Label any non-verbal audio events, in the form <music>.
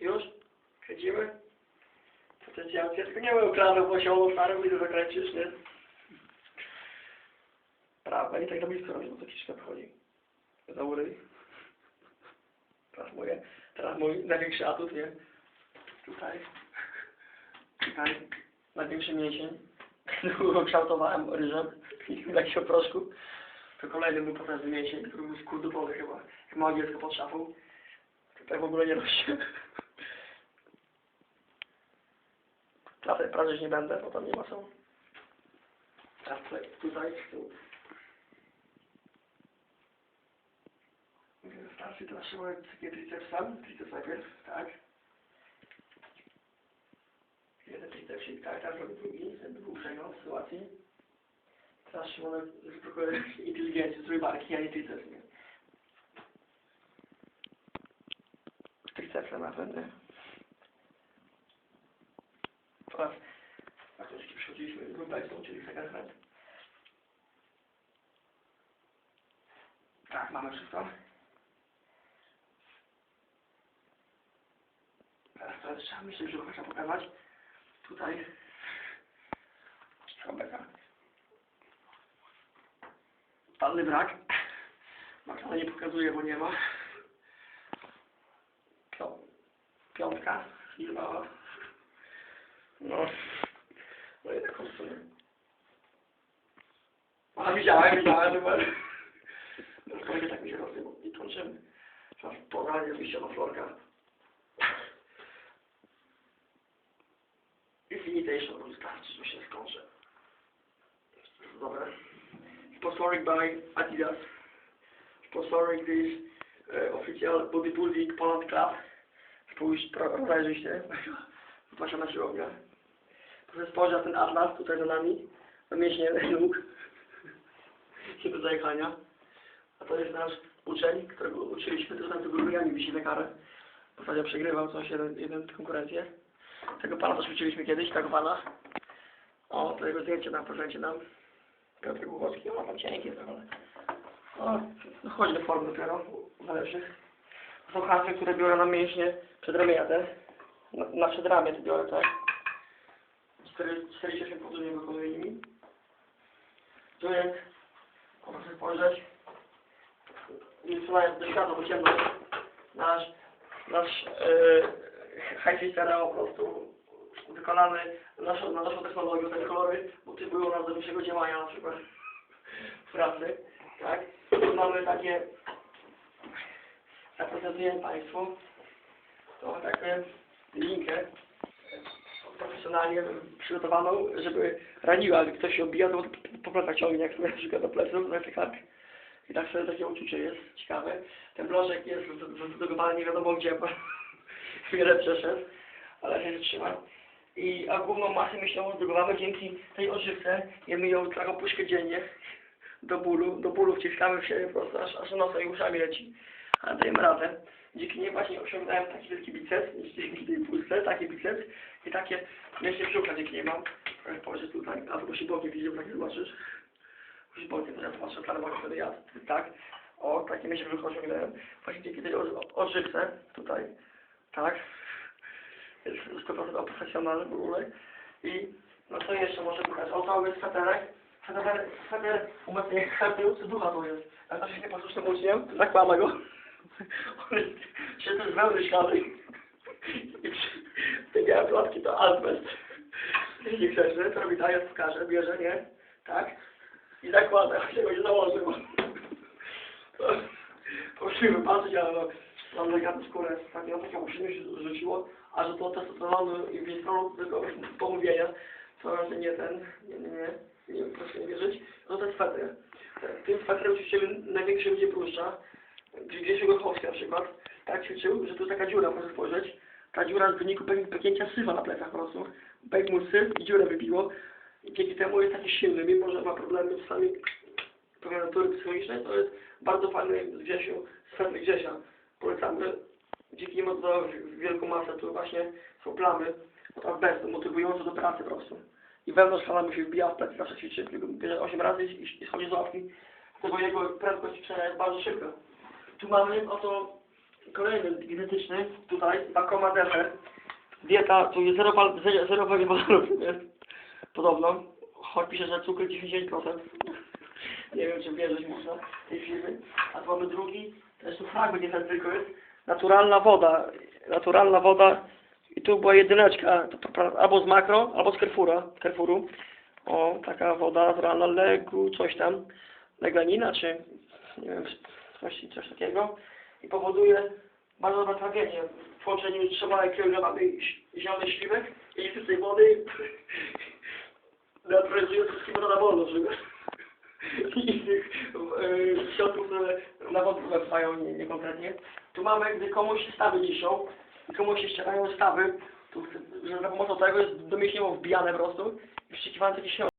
Już? Kręcimy? Potencjację. Tylko nie ekranu, bo się ono starym widzę zakręcisz, nie? Prawa, i tak na blisko robię, to kiszka wchodzi. Za uryj. Teraz moje, teraz mój największy atut, nie? Tutaj. Tutaj. Największy mięsień. Długo kształtowałem ryżem i w jakimś proszku. To kolejny był potężny mięsień, który był skurdobowy chyba. Jak małe dziecko pod szafą. Tutaj w ogóle nie rośnie. Teraz prawie nie będę, bo tam nie ma co. Teraz tutaj, z tyłu. Wystarczy trzeba takie tricepsem, triceps najpierw, tak. Jeden tricepsik, tak, teraz robię drugi, żeby był przegląd sytuacji. Teraz Szymonek wyprodukuje inteligencję, trójbarki, a nie triceps, nie. Tricepsem na pewno. Teraz faktycznie przychodziliśmy z Lubeksą, czyli second hand. Tak, mamy wszystko. Teraz to trzeba myśleć, że trzeba pokazać. Tutaj Szkobeka. Totalny brak. Makana nie pokazuje, bo nie ma. Pią- Piątka. Firma. No. No i sumie. A widziałem, widziałem, numer. Kolejnie tak mi się rozsypał. I kończymy. Teraz podanie wyjścia na florka. Infinitation wystarczy, że się skończę. Dobra. Sponsoring by Adidas. Sponsoring this uh, official bodybuilding Poland Club. Spójrz, pro- rozejrzyj się. Wasza na siłownię. Na ten atlas tutaj za nami. Na mięśnie nóg. <laughs> Nie do zajechania. A to jest nasz uczeń, którego uczyliśmy, to tam tego Jani wisi na karę. Ostatnio przegrywał coś, jeden, jeden konkurencję. Tego pana też uczyliśmy kiedyś, tego pana. O, to jego zdjęcie nam, prezencie nam. Piotr Głowowski, o, tam cienki trochę. O, no chodzi do formy dopiero, na lepszych. To są hasły, które biorę na mięśnie przedramienne. Na, na przedramię to biorę, tak. 4, 48 powtórzeń wykonuję nimi. Jest, proszę spojrzeć. Nie wsunąłem do światła, bo ciemno jest. Nasz, nasz yy, high stereo po prostu wykonany naszą, na naszą technologią, te kolory, u nas do większego działania na przykład w pracy, tak? Tu mamy takie, zaprezentuję Państwu, tą taką linkę profesjonalnie przygotowaną, żeby raniła, gdy ktoś się obija, to po plecach ciągnie, jak sobie na przykład do pleców, na tak. I tak sobie takie uczucie jest ciekawe. Ten blożek jest zdedykowany nie wiadomo gdzie, bo <laughs> wiele przeszedł, ale się trzyma. I, a główną masę myślą zdobywamy dzięki tej ożywce. Jemy ją taką puszkę dziennie do bólu. Do bólu wciskamy w siebie po prostu, aż, aż nosem i uszami leci. Ale dajemy radę. Dzięki niej właśnie osiągnąłem taki wielki biceps, dzięki tej puszce, taki biceps i takie mięśnie brzucha dzięki niej mam. Trochę Spojrzeć tutaj, a to się bokiem widział, tak zobaczysz. Musi bokiem, to ja zobaczę, plan mogę wtedy jadł, tak. O, takie mięśnie brzucha osiągnąłem. Właśnie dzięki tej o- ożywce tutaj, tak. Jest 100% profesjonalny w ogóle. I no co jeszcze może pokazać? O, cały sweterek. Sweter, sweter umocnienie karpiący ducha to jest. Jak ktoś jest nieposłusznym uczniem, zakłama go. On jest świetny z wełny szklany. I te białe plotki to azbest. Chcesz, że to robi tak, ja pokażę, bierze, nie? Tak? I zakłada, się go nie założył. Musimy wypatrzeć, ale no, mam delikatną skórę, ostatnio taką przyjemność się rzuciło, a że to testosteronu i wistrolu tylko pomówienia, to nie ten, nie, nie, nie, nie proszę nie wierzyć, no to sweter. W tym swetrze oczywiście największy będzie bluszcza, Grzegorz Gochowski na przykład, tak ćwiczył, że tu jest taka dziura, proszę spojrzeć, ta dziura w wyniku pęk- pęknięcia syfa na plecach po prostu, pękł mu syf i dziurę wybiło, i dzięki temu jest taki silny, mimo że ma problemy czasami pewne natury psychologicznej, to jest bardzo fajny z Grzesiu, sweter Grzesia. Polecamy. Dzięki niemu dodał wielką masę, tu właśnie są plamy od azbestu, motywujące do pracy po prostu. I wewnątrz fala mu się wbija w plecy, zawsze ćwiczy, bierze 8 razy i, i, schodzi z ławki. Dlatego jego prędkość jest bardzo szybka. Tu mamy oto Kolejny genetyczny, tutaj, Bakoma Defer. Dieta, tu jest zero, pal- zero, zero <laughs> podobno. Choć pisze, że cukier 10%. Nie wiem, czy wierzyć można tej firmy. A tu mamy drugi, jest tu fragment, nie ten tylko jest. Naturalna woda. Naturalna woda. I tu była jedyneczka, albo z makro, albo z Carrefoura, Carrefouru. O, taka woda naturalna, legu, coś tam. Leganina, czy nie wiem, coś, coś takiego. I powoduje bardzo dobre trawienie. W połączeniu z trzema kilogramami zielonych śliwek i czystej wody neutralizuje wszystkie metabolu, żeby i innych e, środków, które na wodę wpływają nie, niekompletnie. Tu mamy, gdy komuś stawy niszczą i komuś się ścierają stawy, tu, że za pomocą tego jest do mięśniów wbijane po prostu i przeciwany taki środek.